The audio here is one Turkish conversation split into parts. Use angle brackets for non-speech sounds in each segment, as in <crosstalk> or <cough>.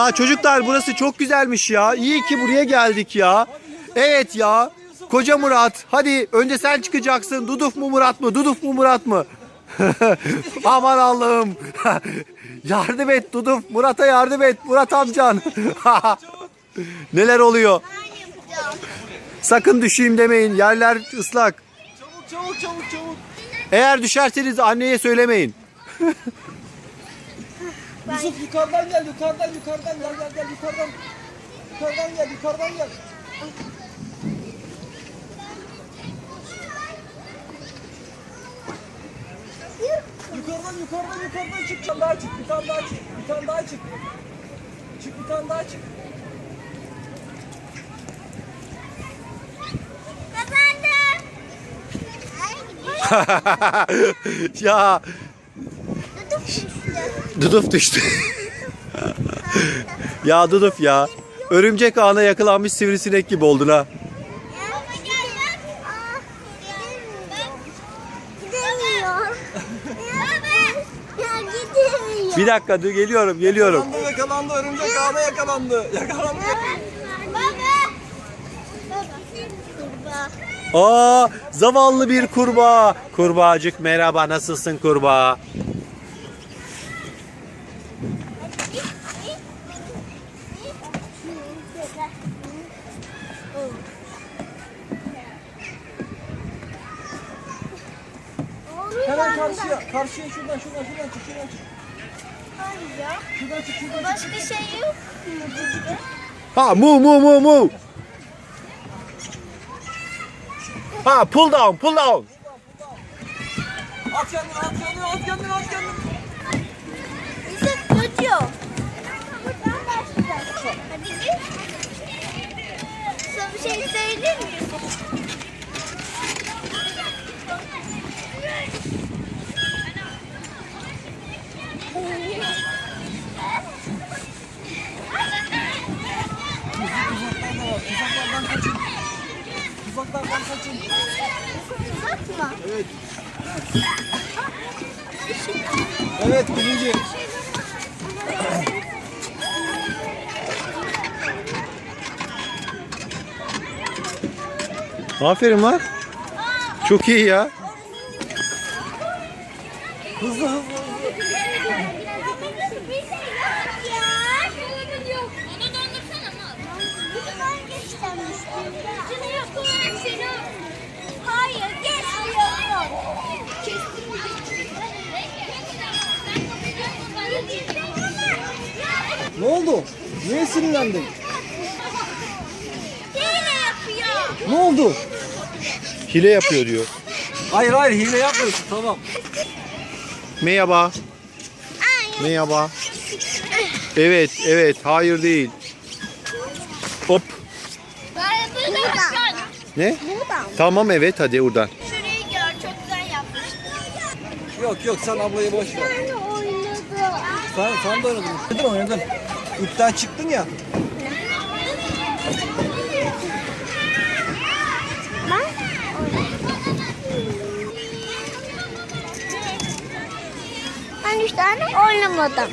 Ha çocuklar burası çok güzelmiş ya. İyi ki buraya geldik ya. Evet ya. Koca Murat. Hadi önce sen çıkacaksın. Duduf mu Murat mı? Duduf mu Murat mı? <laughs> Aman Allah'ım. <laughs> yardım et Duduf. Murat'a yardım et. Murat amcan. <laughs> Neler oluyor? Sakın düşeyim demeyin. Yerler ıslak. Çabuk çabuk çabuk çabuk. Eğer düşerseniz anneye söylemeyin. Yusuf yukarıdan gel yukarıdan yukarıdan gel gel gel yukarıdan. Yukarıdan gel yukarıdan gel. Yukarıdan yukarıdan yukarıdan çık. Bir tane daha çık. Bir tane daha çık. Bir tane daha çık. Çık bir tane daha çık. Kazandım. <laughs> ya. Duduf düştü. <laughs> ya Duduf ya. Örümcek ağına yakalanmış sivrisinek gibi oldun ha. Bir dakika dur geliyorum geliyorum. Yakalandı yakalandı örümcek ağına yakalandı. Yakalandı. Aa zavallı bir kurbağa. Kurbağacık merhaba nasılsın kurbağa? Hemen karşıya. Karşıya şuradan şuradan şuradan çık şuradan çık. Hayır ya. Şuradan çık şuradan çık. Başka şey yok. Ha mu mu mu mu. Ha pull down pull down. At kendini at kendini at kendini at kendini. Yusuf tutuyor. Buradan başlayacağız. Hadi git. Sana bir şey söyleyeyim mi Tuzaklardan kaçın. Uzatma. Evet. Evet birinci. Aferin lan. Çok iyi ya. Hızlı hızlı. Onu dondursana mı? Buradan geçeceğim Şunu yapıyorum seni. Hayır geçmiyorsun. Ne oldu? Niye sinirlendin? Hile yapıyor. Ne oldu? Hile yapıyor diyor. Hayır hayır hile yapmıyorsun tamam. Merhaba. Merhaba. Evet evet hayır değil. Hop. Buradan. Ne? Buradan. Tamam evet hadi oradan. Şurayı gör çok güzel yapmıştım. Yok yok sen ablayı boş ver. Sen, sen de oynadın. Oynadın oynadın. İpten çıktın ya. Ben Ben üç tane oynamadım.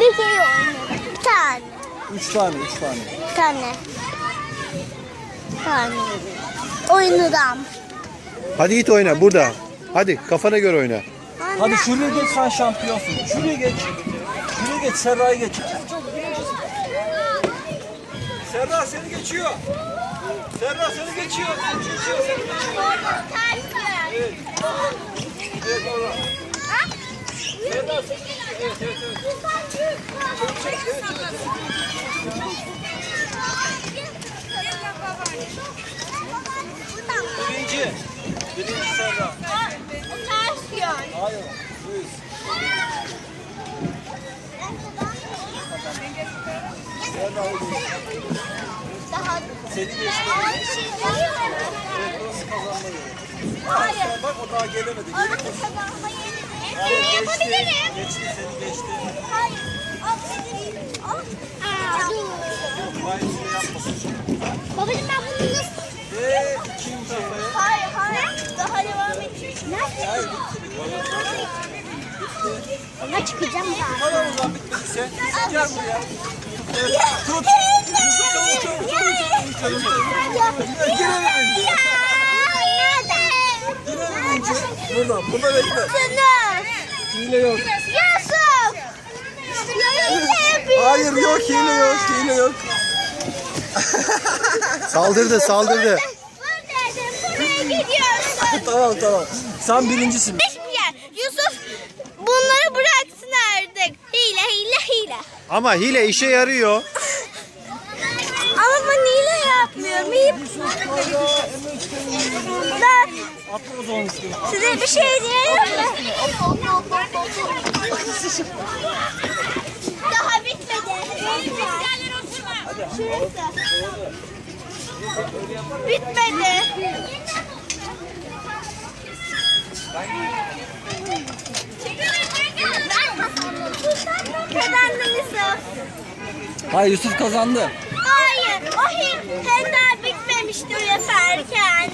Bir kere oynadım. Bir tane. Üç tane üç tane. Bir tane. Bir tane. Oynadım. Hadi git oyna burada. Hadi kafana göre oyna. Hadi şuraya geç sen şampiyonsun. Şuraya geç. Geç Serra'yı geç. Serra seni geçiyor. Serra seni geçiyor. Seni geçiyor. Seni geçiyor. Evet. Evet orada. Serra seni geçiyor. Evet evet evet. Birinci. Daha Seni geçti. Burası kazanma yeri. Hayır. Bak o daha gelemedi. Orası kazanma yeri. Hayır, geçti. yapabilirim. Geçti seni geçti. Hayır. Hayır. Babacım ben bunu nasıl... Ve ikinci. Hayır, hayır. Daha devam edecek. Hayır Nerede? bitti. Ona çıkacağım. Tamam o zaman bitmediyse. Gel buraya. Tut. Birinci. Yine birinci. Buradan burada bekle. Hile yok. Yusuf! Hayır yok hile yok hile yok. Saldırdı saldırdı. Buradaydım, buraya gidiyorsun. tamam tamam. Sen birincisin. Yusuf bunları bıraksın artık. Hile hile hile. Ama hile işe yarıyor. Ama ben hile yapmıyorum. İyi. Ben size bir şey diyeyim mi? Daha bitmedi. Şurası. Bitmedi. Yusuf. Hayır Yusuf kazandı. Hayır o henüz bitmemişti uyatarken.